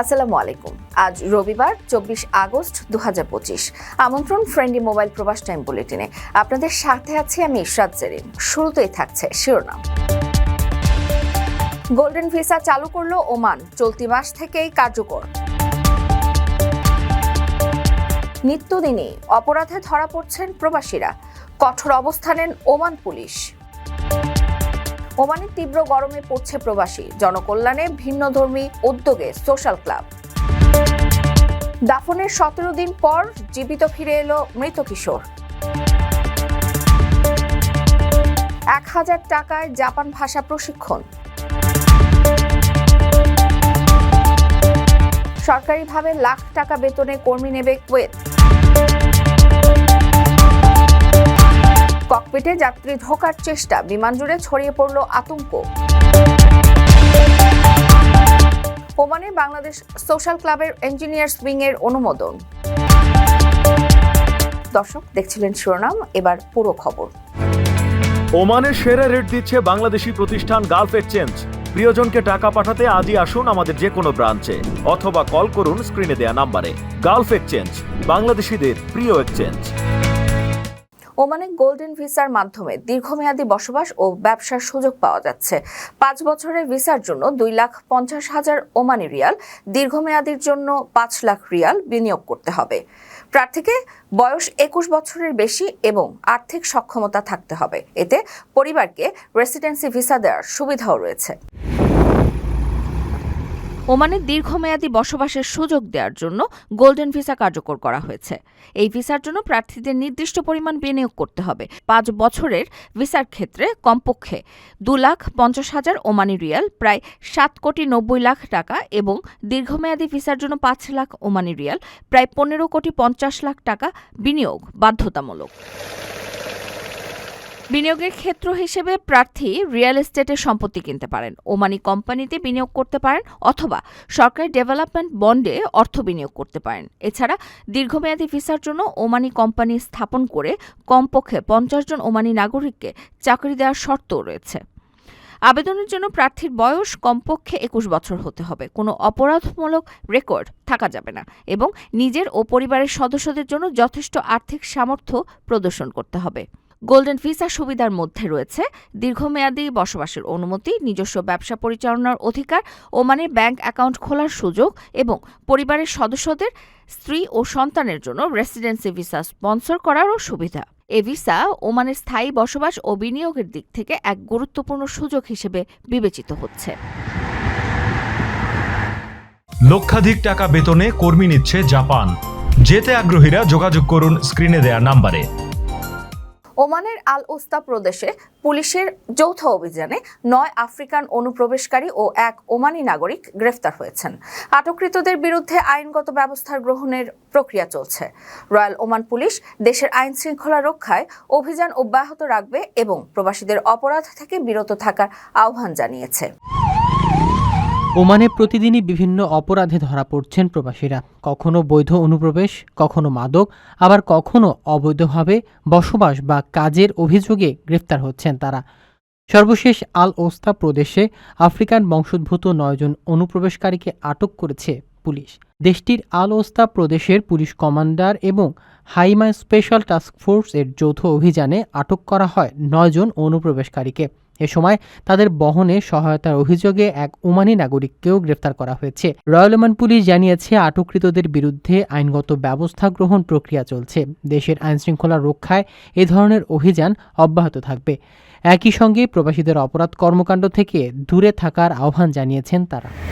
আসসালামু আলাইকুম। আজ রবিবার, চব্বিশ আগস্ট দু হাজার পঁচিশ। আমন্ত্রণ ফ্রেন্ডলি মোবাইল প্রবাস টাইম বুলেটিনে। আপনাদের সাথে আছি আমি ইশরাত জেরিন। শুরুতেই থাকছে শিরোনাম। গোল্ডেন ভিসা চালু করল ওমান। চলতি মাস থেকেই কার্যকর। নিত্যদিনই অপরাধে ধরা পড়ছেন প্রবাসীরা। কঠোর অবস্থান নেন ওমান পুলিশ। ওমানের তীব্র গরমে পড়ছে প্রবাসী। জনকল্যাণে ভিন্নধর্মী উদ্যোগে সোশ্যাল ক্লাব। দাফনের সতেরো দিন পর জীবিত ফিরে এলো মৃত কিশোর। এক হাজার টাকায় জাপান ভাষা প্রশিক্ষণ। সরকারিভাবে লাখ টাকা বেতনে কর্মী নেবে কুয়েত। ককপিটে যাত্রী ঢোকার চেষ্টা, বিমান জুড়ে ছড়িয়ে পড়ল আতঙ্ক। ওমানে বাংলাদেশ সোশ্যাল ক্লাবের ইঞ্জিনিয়ার্স উইং এর অনুমোদন। দর্শক, দেখছিলেন শিরোনাম, এবার পুরো খবর। ওমানে সেরা রেট দিচ্ছে বাংলাদেশি প্রতিষ্ঠান গালফ এক্সচেঞ্জ। প্রিয়জনকে টাকা পাঠাতে আজই আসুন আমাদের যে কোনো ব্রাঞ্চে, অথবা কল করুন স্ক্রিনে দেয়া নাম্বারে। গালফ এক্সচেঞ্জ, বাংলাদেশিদের প্রিয় এক্সচেঞ্জ। ওমানে গোল্ডেন ভিসার মাধ্যমে দীর্ঘমেয়াদী বসবাস ও ব্যবসার সুযোগ পাওয়া যাচ্ছে। পাঁচ বছরের ভিসার জন্য দুই লাখ পঞ্চাশ হাজার ওমানি রিয়াল, দীর্ঘমেয়াদীর জন্য পাঁচ লাখ রিয়াল বিনিয়োগ করতে হবে। প্রার্থীকে বয়স একুশ বছরের বেশি এবং আর্থিক সক্ষমতা থাকতে হবে। এতে পরিবারকে রেসিডেন্সি ভিসা দেওয়ার সুবিধাও রয়েছে। ওমানে দীর্ঘমেয়াদী বসবাসের সুযোগ দেওয়ার জন্য গোল্ডেন ভিসা কার্যকর করা হয়েছে। এই ভিসার জন্য প্রার্থীদের নির্দিষ্ট পরিমাণ বিনিয়োগ করতে হবে। পাঁচ বছরের ভিসার ক্ষেত্রে কমপক্ষে দু লাখ পঞ্চাশ হাজার ওমানি রিয়াল, প্রায় সাত কোটি নব্বই লাখ টাকা এবং দীর্ঘমেয়াদী ভিসার জন্য পাঁচ লাখ ওমানি রিয়াল, প্রায় পনেরো কোটি পঞ্চাশ লাখ টাকা বিনিয়োগ বাধ্যতামূলক। বিনিয়োগের ক্ষেত্র হিসেবে প্রার্থী রিয়েল এস্টেটের সম্পত্তি কিনতে পারেন। ওমানি কোম্পানিতে বিনিয়োগ করতে পারেন অথবা সরকারি ডেভেলপমেন্ট বন্ডে অর্থ বিনিয়োগ করতে পারেন। এছাড়া দীর্ঘমেয়াদী ভিসার জন্য ওমানি কোম্পানি স্থাপন করে কমপক্ষে পঞ্চাশ জন ওমানি নাগরিককে চাকরি দেওয়ার শর্তও রয়েছে। আবেদনের জন্য প্রার্থীর বয়স কমপক্ষে একুশ বছর হতে হবে। কোনো অপরাধমূলক রেকর্ড থাকা যাবে না এবং নিজের ও পরিবারের সদস্যদের জন্য যথেষ্ট আর্থিক সামর্থ্য প্রদর্শন করতে হবে। গোল্ডেন ভিসা সুবিধার মধ্যে রয়েছে দীর্ঘমেয়াদী বসবাসের অনুমতি, নিজস্ব ব্যবসা পরিচালনার অধিকার ওমানে ব্যাংক অ্যাকাউন্ট খোলার সুযোগ এবং পরিবারের সদস্যদের, স্ত্রী ও সন্তানের জন্য রেসিডেন্সি ভিসা স্পন্সর করারও সুবিধা। এ ভিসা ওমানের স্থায়ী বসবাস ও বিনিয়োগের দিক থেকে এক গুরুত্বপূর্ণ সুযোগ হিসেবে বিবেচিত হচ্ছে। লক্ষাধিক টাকা বেতনে কর্মী নিচ্ছে জাপান। যেতে আগ্রহীরা যোগাযোগ করুন স্ক্রিনে দেয়া নাম্বারে। ওমানের আল ওস্তা প্রদেশে পুলিশের যৌথ অভিযানে নয় আফ্রিকান অনুপ্রবেশকারী ও এক ওমানি নাগরিক গ্রেফতার হয়েছেন। আটককৃতদের বিরুদ্ধে আইনগত ব্যবস্থার গ্রহণের প্রক্রিয়া চলছে। রয়্যাল ওমান পুলিশ দেশের আইন শৃঙ্খলা রক্ষায় অভিযান অব্যাহত রাখবে এবং প্রবাসীদের অপরাধ থেকে বিরত থাকার আহ্বান জানিয়েছে। ওমানে প্রতিদিনই বিভিন্ন অপরাধে ধরা পড়ছেন প্রবাসীরা। কখনো বৈধ অনুপ্রবেশ, কখনো মাদক, আবার কখনো অবৈধভাবে বসবাস বা কাজের অভিযোগে গ্রেফতার হচ্ছেন তারা। সর্বশেষ আল ওস্তা প্রদেশে আফ্রিকান বংশোদ্ভূত নয়জন অনুপ্রবেশকারীকে আটক করেছে পুলিশ। দেশটির আল ওস্তা প্রদেশের পুলিশ কমান্ডার এবং হাইমা স্পেশাল টাস্ক ফোর্স এর যৌথ অভিযানে আটক করা হয় নয়জন অনুপ্রবেশকারীকে। এ সময় তাদের বহনে সহায়তার অভিযোগে এক ওমানি নাগরিককেও গ্রেফতার করা হয়েছে। রয়্যাল ওমান পুলিশ জানিয়েছে, আটককৃতদের বিরুদ্ধে আইনগত ব্যবস্থা গ্রহণ প্রক্রিয়া চলছে। দেশের আইনশৃঙ্খলা রক্ষায় এ ধরনের অভিযান অব্যাহত থাকবে। একই সঙ্গে প্রবাসীদের অপরাধ কর্মকাণ্ড থেকে দূরে থাকার আহ্বান জানিয়েছেন তারা।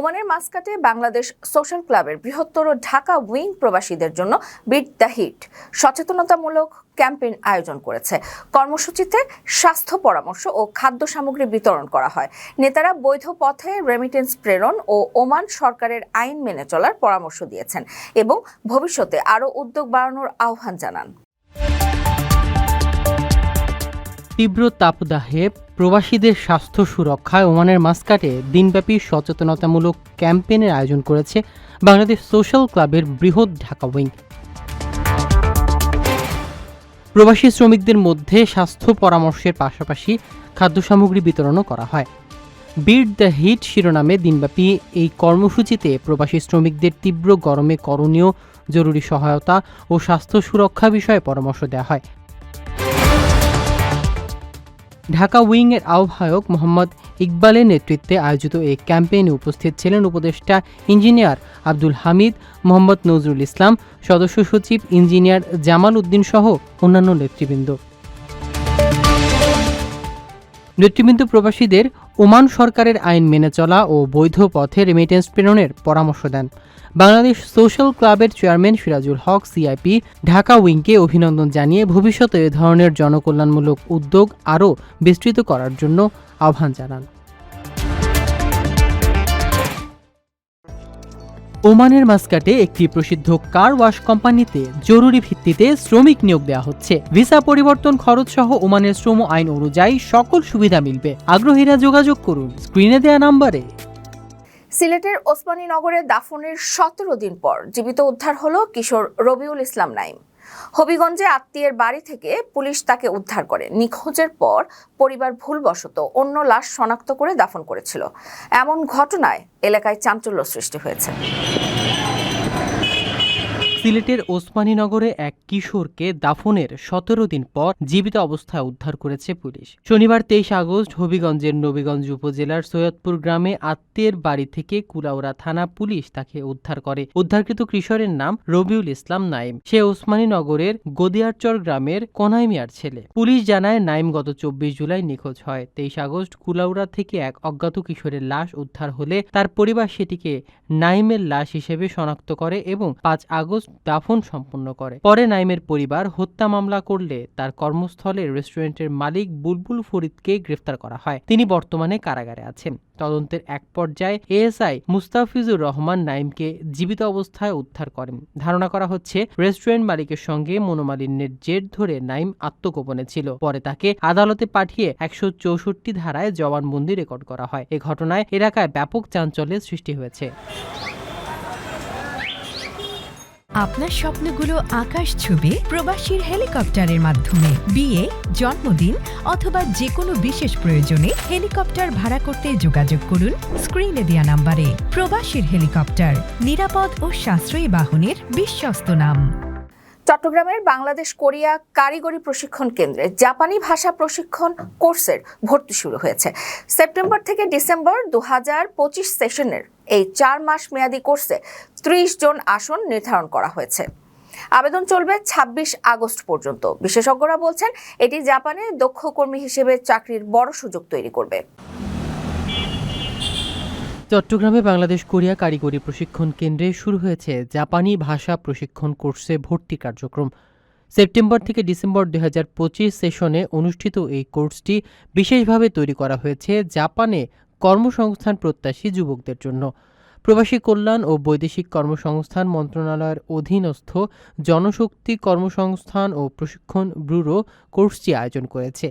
ওমানের মাস্কাটে বাংলাদেশ সোশ্যাল ক্লাবের বৃহত্তর ঢাকা উইং প্রবাসীদের জন্য বিট দ্য হিট। সচেতনতামূলক ক্যাম্পেইন আয়োজন করেছে। কর্মসূচিতে স্বাস্থ্য পরামর্শ ও খাদ্য সামগ্রী বিতরণ করা হয়। নেতারা বৈধ পথে রেমিটেন্স প্রেরণ ও ওমান সরকারের আইন মেনে চলার পরামর্শ দিয়েছেন এবং ভবিষ্যতে আরও উদ্যোগ বাড়ানোর আহ্বান জানান। তীব্র তাপদাহে প্রবাসীদের স্বাস্থ্য সুরক্ষায় ওমানের মাস্কাটে দিনব্যাপী সচেতনতামূলক ক্যাম্পেইনের আয়োজন করেছে বাংলাদেশ সোশ্যাল ক্লাবের বৃহৎ ঢাকা উইং। প্রবাসী শ্রমিকদের মধ্যে স্বাস্থ্য পরামর্শের পাশাপাশি খাদ্য সামগ্রী বিতরণও করা হয়। বিট দ্য হিট শিরোনামে দিনব্যাপী এই কর্মসূচিতে প্রবাসী শ্রমিকদের তীব্র গরমে করণীয় জরুরি সহায়তা ও স্বাস্থ্য সুরক্ষা বিষয়ে পরামর্শ দেওয়া হয়। ঢাকা উইংয়ের আহ্বায়ক মোহাম্মদ ইকবালের নেতৃত্বে আয়োজিত এই ক্যাম্পেইনে উপস্থিত ছিলেন উপদেষ্টা ইঞ্জিনিয়ার আব্দুল হামিদ, মোহাম্মদ নজরুল ইসলাম, সদস্য সচিব ইঞ্জিনিয়ার জামাল উদ্দিন সহ অন্যান্য নেতৃবৃন্দ। নেতৃবৃন্দ প্রবাসীদের ওমান সরকারের আইন মেনে চলা ও বৈধ পথে রেমিটেন্স প্রেরণের পরামর্শ দেন। বাংলাদেশ সোশ্যাল ক্লাবের চেয়ারম্যান সিরাজুল হক সিআইপি ঢাকা উইংকে অভিনন্দন জানিয়ে ভবিষ্যতে এ ধরনের জনকল্যাণমূলক উদ্যোগ আরও বিস্তৃত করার জন্য আহ্বান জানান। ওমানের মাস্কাটে একটি প্রসিদ্ধ কার ওয়াশ কোম্পানিতে জরুরি ভিত্তিতে শ্রমিক নিয়োগ দেওয়া হচ্ছে। ভিসা পরিবর্তন খরচ সহ ওমানের শ্রম আইন অনুযায়ী সকল সুবিধা মিলবে। আগ্রহীরা যোগাযোগ করুন। স্ক্রিনে দেওয়া নাম্বারে সিলেটের ওসমানী নগরে দাফনের সতেরো দিন পর জীবিত উদ্ধার হল কিশোর রবিউল ইসলাম নাইম। হবিগঞ্জে আত্মীয়ের বাড়ি থেকে পুলিশ তাকে উদ্ধার করে। নিখোঁজের পর পরিবার ভুলবশত অন্য লাশ শনাক্ত করে দাফন করেছিল। এমন ঘটনায় এলাকায় চাঞ্চল্য সৃষ্টি হয়েছে। সিলেটের ওসমানীনগরে এক কিশোরকে দাফনের সতেরো দিন পর জীবিত অবস্থায় উদ্ধার করেছে পুলিশ। শনিবার তেইশ আগস্ট হবিগঞ্জের নবীগঞ্জ উপজেলার সৈয়দপুর গ্রামে আত্মীয়ের বাড়ি থেকে কুলাউড়া থানা পুলিশ তাকে উদ্ধার করে। উদ্ধারকৃত কিশোরের নাম রবিউল ইসলাম নাইম। সে ওসমানীনগরের গদিয়ারচর গ্রামের কোনাই মিয়ার ছেলে। পুলিশ জানায়, নাইম গত চব্বিশ জুলাই নিখোঁজ হয়। তেইশ আগস্ট কুলাউড়া থেকে এক অজ্ঞাত কিশোরের লাশ উদ্ধার হলে তার পরিবার সেটিকে নাইমের লাশ হিসেবে শনাক্ত করে এবং পাঁচ আগস্ট দাফন সম্পন্ন করে। পরে নাইমের পরিবার হত্যা মামলা করলে তার কর্মস্থলে রেস্টুরেন্টের মালিক বুলবুল ফরিদকে গ্রেফতার করা হয়। তিনি বর্তমানে কারাগারে আছেন। তদন্তের এক পর্যায়ে এএসআই মুস্তাফিজুর রহমান নাইমকে জীবিত অবস্থায় উদ্ধার করেন। ধারণা করা হচ্ছে, রেস্টুরেন্ট মালিকের সঙ্গে মনোমালিন্যের জের ধরে নাইম আত্মগোপনে ছিল। পরে তাকে আদালতে পাঠিয়ে একশো চৌষট্টি ধারায় জবানবন্দি রেকর্ড করা হয়। এ ঘটনায় এলাকায় ব্যাপক চাঞ্চল্যের সৃষ্টি হয়েছে। আপনার স্বপ্নগুলো আকাশ ছবি প্রবাসীর হেলিকপ্টারের মাধ্যমে। বিয়ে, জন্মদিন অথবা যে কোনো বিশেষ প্রয়োজনে হেলিকপ্টার ভাড়া করতে যোগাযোগ করুন স্ক্রিনে দেওয়া নাম্বারে। প্রবাসীর হেলিকপ্টার, নিরাপদ ও সাশ্রয়ী বাহনের বিশ্বস্ত নাম। চট্টগ্রামের বাংলাদেশ কোরিয়া কারিগরি প্রশিক্ষণ কেন্দ্রে জাপানি ভাষা প্রশিক্ষণ কোর্সের ভর্তি শুরু হয়েছে। সেপ্টেম্বর থেকে ডিসেম্বর দু হাজার পঁচিশ সেশনের এই চার মাস মেয়াদী কোর্সে ত্রিশ জন আসন নির্ধারণ করা হয়েছে। আবেদন চলবে ২৬ আগস্ট পর্যন্ত। বিশেষজ্ঞরা বলছেন এটি জাপানে দক্ষ কর্মী হিসেবে চাকরির বড় সুযোগ তৈরি করবে। চট্টগ্রামে বাংলাদেশ কোরিয়া কারিগরি প্রশিক্ষণ কেন্দ্রে শুরু হয়েছে জাপানি ভাষা প্রশিক্ষণ কোর্সে ভর্তি কার্যক্রম। সেপ্টেম্বর থেকে ডিসেম্বর দুই হাজার পঁচিশ সেশনে অনুষ্ঠিত এই কোর্সটি বিশেষভাবে তৈরি করা হয়েছে জাপানে কর্মসংস্থান প্রত্যাশী যুবকদের জন্য। প্রবাসী কল্যাণ ও বৈদেশিক কর্মসংস্থান মন্ত্রণালয়ের অধীনস্থ জনশক্তি কর্মসংস্থান ও প্রশিক্ষণ ব্যুরো কোর্সটি আয়োজন করেছে।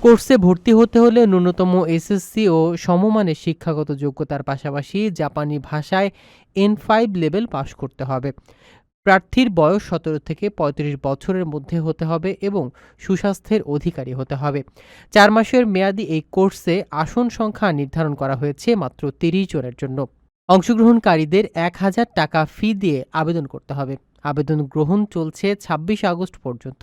কোর্সে ভর্তি হতে হলে ন্যূনতম এসএসসি ও সমমানের শিক্ষাগত যোগ্যতার পাশাপাশি জাপানি ভাষায় এন ফাইভ লেভেল পাশ করতে হবে। প্রার্থীর বয়স সতেরো থেকে পঁয়ত্রিশ বছরের মধ্যে হতে হবে এবং সুস্বাস্থ্যের অধিকারী হতে হবে। চার মাসের মেয়াদি এই কোর্সে আসন সংখ্যা নির্ধারণ করা হয়েছে মাত্র তিরিশ জনের জন্য। অংশগ্রহণকারীদের এক হাজার টাকা ফি দিয়ে আবেদন করতে হবে। আবেদন গ্রহণ চলছে ছাব্বিশ আগস্ট পর্যন্ত।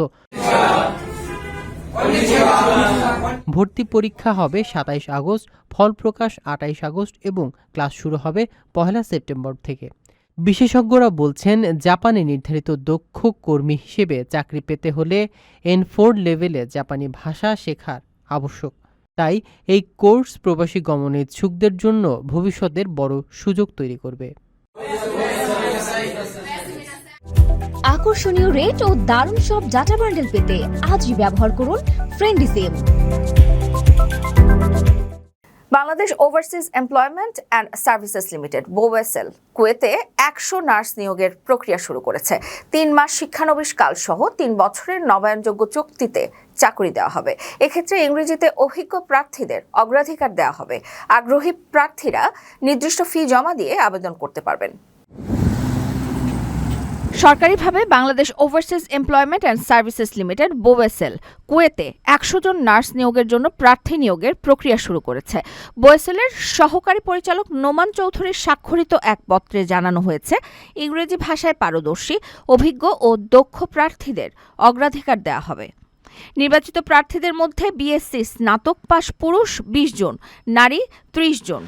ভর্তি পরীক্ষা হবে সাতাইশ আগস্ট, ফল প্রকাশ আটাইশ আগস্ট এবং ক্লাস শুরু হবে পহেলা সেপ্টেম্বর থেকে। বিশেষজ্ঞরা বলছেন, জাপানে নির্ধারিত দক্ষ কর্মী হিসেবে চাকরি পেতে হলে এন ফোর লেভেলে জাপানি ভাষা শেখার আবশ্যক। তাই এই কোর্স প্রবাসী গমন ইচ্ছুকদের জন্য ভবিষ্যতের বড় সুযোগ তৈরি করবে। আকর্ষণীয় রেট ও দারুণ সব ডাটা বান্ডেল পেতে আজই ব্যবহার করুন friendly sim Bangladesh overseas employment and services limited BOESL কুয়েতে একশো নার্স নিয়োগের প্রক্রিয়া শুরু করেছে। তিন মাস শিক্ষানবিশ কাল সহ তিন বছরের নবায়নযোগ্য চুক্তিতে চাকরি দেওয়া হবে। এক্ষেত্রে ইংরেজিতে অভিজ্ঞ প্রার্থীদের অগ্রাধিকার দেওয়া হবে। আগ্রহী প্রার্থীরা নির্দিষ্ট ফি জমা দিয়ে আবেদন করতে পারবেন। সরকারিভাবে Bangladesh overseas employment and services limited BOESL কুয়েতে একশো জন নার্স নিয়োগের জন্য প্রার্থী নিয়োগের প্রক্রিয়া শুরু করেছে। বোয়েসেলের সহকারী পরিচালক নোমান চৌধুরীর স্বাক্ষরিত এক পত্রে জানানো হয়েছে, ইংরেজি ভাষায় পারদর্শী, অভিজ্ঞ ও দক্ষ প্রার্থীদের অগ্রাধিকার দেওয়া হবে। নির্বাচিত প্রার্থীদের মধ্যে বিএসসি স্নাতক পাশ পুরুষ বিশ জন, নারী ত্রিশ জন।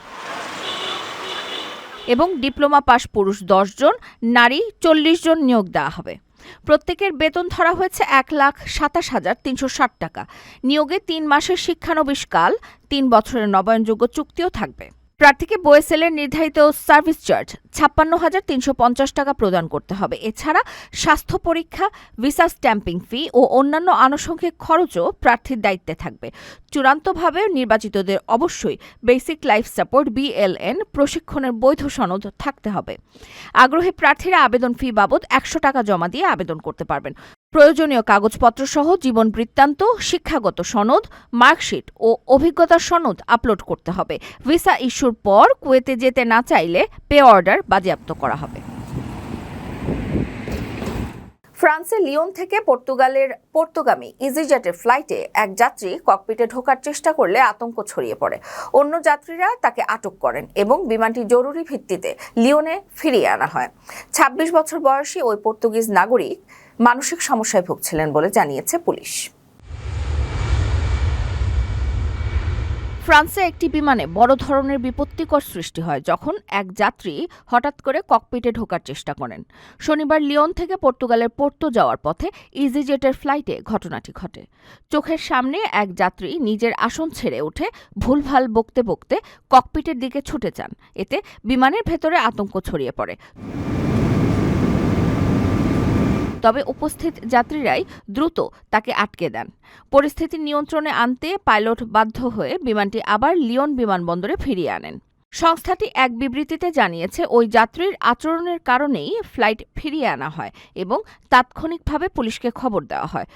এবং ডিপ্লোমা পাস পুরুষ জন, নারী চল্লিশ জন নিয়োগ দেওয়া হবে। প্রত্যেকের বেতন ধরা হয়েছে এক লাখ সাতাশ হাজার তিনশো ষাট টাকা। নিয়োগে তিন মাসের শিক্ষানবিশ কাল, তিন বছরের নবায়নযোগ্য চুক্তিও থাকবে। প্রার্থীকে বোয়েসেলের নির্ধারিত সার্ভিস চার্জ ছাপ্পান্ন হাজার তিনশো পঞ্চাশ টাকা প্রদান করতে হবে। এছাড়া স্বাস্থ্য পরীক্ষা, ভিসা স্ট্যাম্পিং ফি ও অন্যান্য আনুষঙ্গিক খরচও প্রার্থীর দায়িত্বে থাকবে। চূড়ান্তভাবে নির্বাচিতদের অবশ্যই বেসিক লাইফ সাপোর্ট বিএলএন প্রশিক্ষণের বৈধ সনদ থাকতে হবে। আগ্রহী প্রার্থীরা আবেদন ফি বাবদ একশো টাকা জমা দিয়ে আবেদন করতে পারবেন। প্রয়োজনীয় কাগজপত্র সহ জীবন বৃত্তান্ত, শিক্ষাগত সনদ, মার্কশিট ও অভিজ্ঞতার সনদ আপলোড করতে হবে। ভিসা ইস্যুর পর কুয়েতে যেতে না চাইলে পে অর্ডার বাজেয়াপ্ত করা হবে। ফ্রান্সের লিওন থেকে পর্তুগালের পর্তুগামী ইজিজেটের ফ্লাইটে এক যাত্রী ককপিটে ঢোকার চেষ্টা করলে আতঙ্ক ছড়িয়ে পড়ে। অন্য যাত্রীরা তাকে আটক করেন এবং বিমানটি জরুরি ভিত্তিতে লিওনে ফিরিয়ে আনা হয়। ২৬ বছর বয়সী ওই পর্তুগিজ নাগরিক মানসিক সমস্যায় ভুগছিলেন বলে জানিয়েছে পুলিশ। ফ্রান্সে একটি বিমানে বড় ধরনের বিপত্তিকর সৃষ্টি হয় যখন এক যাত্রী হঠাৎ করে ককপিটে ঢোকার চেষ্টা করেন। শনিবার লিওন থেকে পর্তুগালের পোর্তো যাওয়ার পথে ইজিজেটের ফ্লাইটে ঘটনাটি ঘটে। চোখের সামনে এক যাত্রী নিজের আসন ছেড়ে উঠে ভুলভাল বকতে বকতে ককপিটের দিকে ছুটে যান। এতে বিমানের ভেতরে আতঙ্ক ছড়িয়ে পড়ে। তবে উপস্থিত যাত্রীরাই দ্রুত তাকে আটকে দেন। পরিস্থিতি নিয়ন্ত্রণে আনতে পাইলট বাধ্য হয়ে বিমানটি আবার লিওন বিমানবন্দরে ফিরিয়ে আনেন। সংস্থাটি এক বিবৃতিতে জানিয়েছে, ওই যাত্রীর আচরণের কারণেই ফ্লাইট ফিরিয়ে আনা হয় এবং তাৎক্ষণিকভাবে পুলিশকে খবর দেওয়া হয়।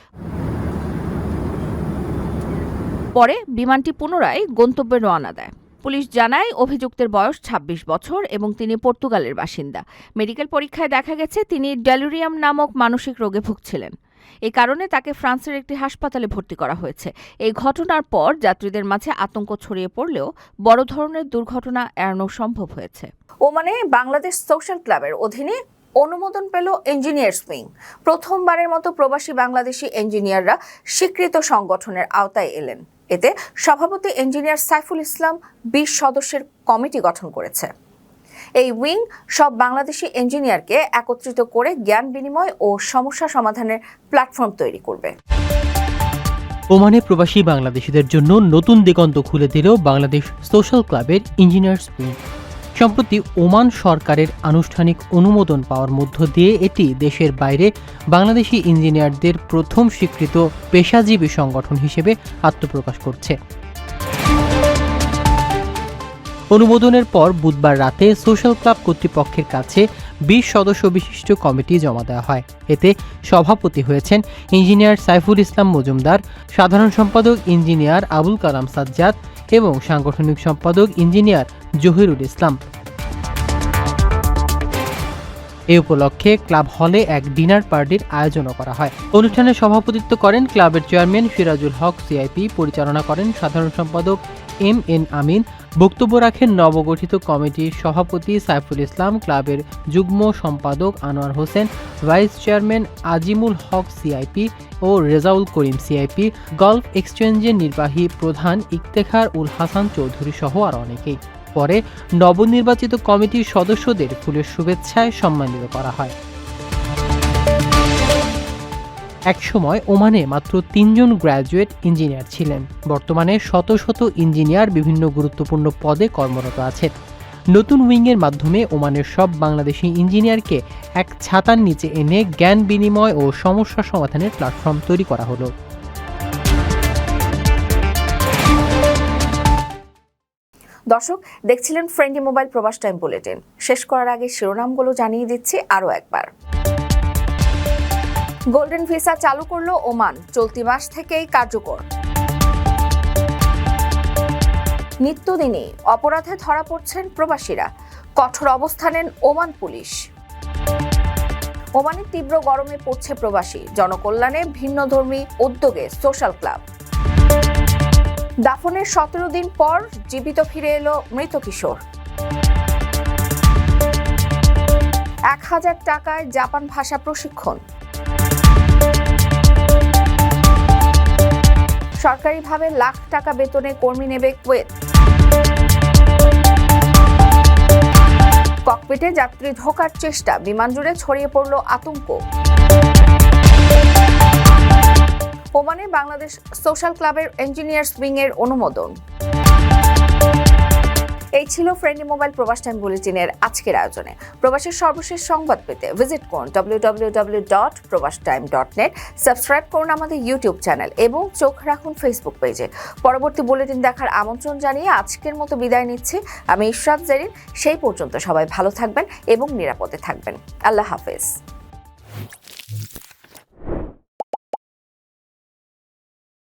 পরে বিমানটি পুনরায় গন্তব্যে রওনা দেয়। পুলিশ জানায় অভিযুক্তের বয়স ২৬ বছর এবং তিনি পর্তুগালের বাসিন্দা। মেডিকেল পরীক্ষায় দেখা গেছে তিনি ডেলুরিয়াম নামক মানসিক রোগে ভুগছিলেন। এ কারণে তাকে ফ্রান্সের একটি হাসপাতালে ভর্তি করা হয়েছে। এই ঘটনার পর যাত্রীদের মাঝে আতঙ্ক ছড়িয়ে পড়লেও বড় ধরনের দুর্ঘটনা এড়ানো সম্ভব হয়েছে। ওমানে বাংলাদেশ সোশ্যাল ক্লাবের অধীনে অনুমোদন পেল ইঞ্জিনিয়ার্স উইং। প্রথমবারের মতো প্রবাসী বাংলাদেশি ইঞ্জিনিয়াররা স্বীকৃত সংগঠনের আওতায় এলেন। এতে সভাপতি ইঞ্জিনিয়ার সাইফুল ইসলাম বিশ সদস্যের কমিটি গঠন করেছে। এই উইং সব বাংলাদেশি ইঞ্জিনিয়ারকে একত্রিত করে জ্ঞান বিনিময় ও সমস্যা সমাধানের প্ল্যাটফর্ম তৈরি করবে। ওমানে প্রবাসী বাংলাদেশিদের জন্য নতুন দিগন্ত খুলে দিল বাংলাদেশ সোশ্যাল ক্লাবের ইঞ্জিনিয়ার্স উইং সম্প্রতি ওমান সরকারের আনুষ্ঠানিক অনুমোদন পাওয়ার মধ্য দিয়ে এটি দেশের বাইরে বাংলাদেশি ইঞ্জিনিয়ারদের প্রথম স্বীকৃত পেশাজীবী সংগঠন হিসেবে আত্মপ্রকাশ করছে। অনুমোদনের পর বুধবার রাতে সোশ্যাল ক্লাব কর্তৃপক্ষের কাছে বিশ সদস্য বিশিষ্ট কমিটি জমা দেওয়া হয়। এতে সভাপতি হয়েছেন ইঞ্জিনিয়ার সাইফুল ইসলাম মজুমদার, সাধারণ সম্পাদক ইঞ্জিনিয়ার আবুল কালাম সাজ্জাদ এবং সাংগঠনিক সম্পাদক ইঞ্জিনিয়ার জহিরুল ইসলাম। এ উপলক্ষে ক্লাব হলে এক ডিনার পার্টির আয়োজনও করা হয়। অনুষ্ঠানে সভাপতিত্ব করেন ক্লাবের চেয়ারম্যান সিরাজুল হক, সিআইপি, পরিচালনা করেন সাধারণ সম্পাদক এম এন আমিন বক্তব্য রাখেন নবগঠিত কমিটির সভাপতি সাইফুল ইসলাম, ক্লাবের যুগ্ম সম্পাদক Anwar Hossain, vice chairman Azimul Haque CIP ও রেজাউল করিম সিআইপি, গলফ এক্সচেঞ্জের নির্বাহী প্রধান ইফতেখার উল হাসান চৌধুরী সহ আর অনেকেই। পরে নবনির্বাচিত কমিটির সদস্যদের ফুলের শুভেচ্ছায় সম্মানিত করা হয়। একসময় ওমানে মাত্র তিনজন গ্র্যাজুয়েট ইঞ্জিনিয়ার ছিলেন। বর্তমানে শত শত ইঞ্জিনিয়ার বিভিন্ন গুরুত্বপূর্ণ পদে কর্মরত আছেন। নতুন উইংয়ের মাধ্যমে ওমানের সব বাংলাদেশি ইঞ্জিনিয়ারকে এক ছাতার নিচে এনে জ্ঞান বিনিময় ও সমস্যা সমাধানের প্ল্যাটফর্ম তৈরি করা হলো। দর্শক, দেখছিলেন friendly mobile Probash time bulletin. শেষ করার আগে শিরোনামগুলো জানিয়ে দিচ্ছি আরও একবার। গোল্ডেন ভিসা চালু করল ওমান। চলতি মাস থেকেই কার্যকর। নিত্যদিনই অপরাধে ধরা পড়ছেন প্রবাসীরা। কঠোর অবস্থান নেন ওমান পুলিশ। ওমানের তীব্র গরমে পড়ছে প্রবাসী। জনকল্যাণে ভিন্নধর্মী উদ্যোগে সোশ্যাল ক্লাব। দাফনের সতেরো দিন পর জীবিত ফিরে এলো মৃত কিশোর। এক হাজার টাকায় জাপান ভাষা প্রশিক্ষণ। সরকারিভাবে লাখ টাকা বেতনে কর্মী নেবে কুয়েত। ককপিটে যাত্রী ঢোকার চেষ্টা, বিমান জুড়ে ছড়িয়ে পড়ল আতঙ্ক। ওমানে বাংলাদেশ সোশ্যাল ক্লাবের ইঞ্জিনিয়ার্স উইং এর অনুমোদন। এই ছিল ফ্রেন্ডলি মোবাইল প্রবাস টাইম বুলেটিনের আজকের আয়োজনে। প্রবাসের সর্বশেষ সংবাদ পেতে ভিজিট করুন W dot Probash time dot net subscribe করুন আমাদের ইউটিউব চ্যানেল এবং চোখ রাখুন ফেসবুক পেজে পরবর্তী বুলেটিন দেখার আমন্ত্রণ জানিয়ে আজকের মতো বিদায় নিচ্ছি। আমি ইশরাত জেরিন, সেই পর্যন্ত সবাই ভালো থাকবেন এবং নিরাপদে থাকবেন। আল্লাহ হাফেজ।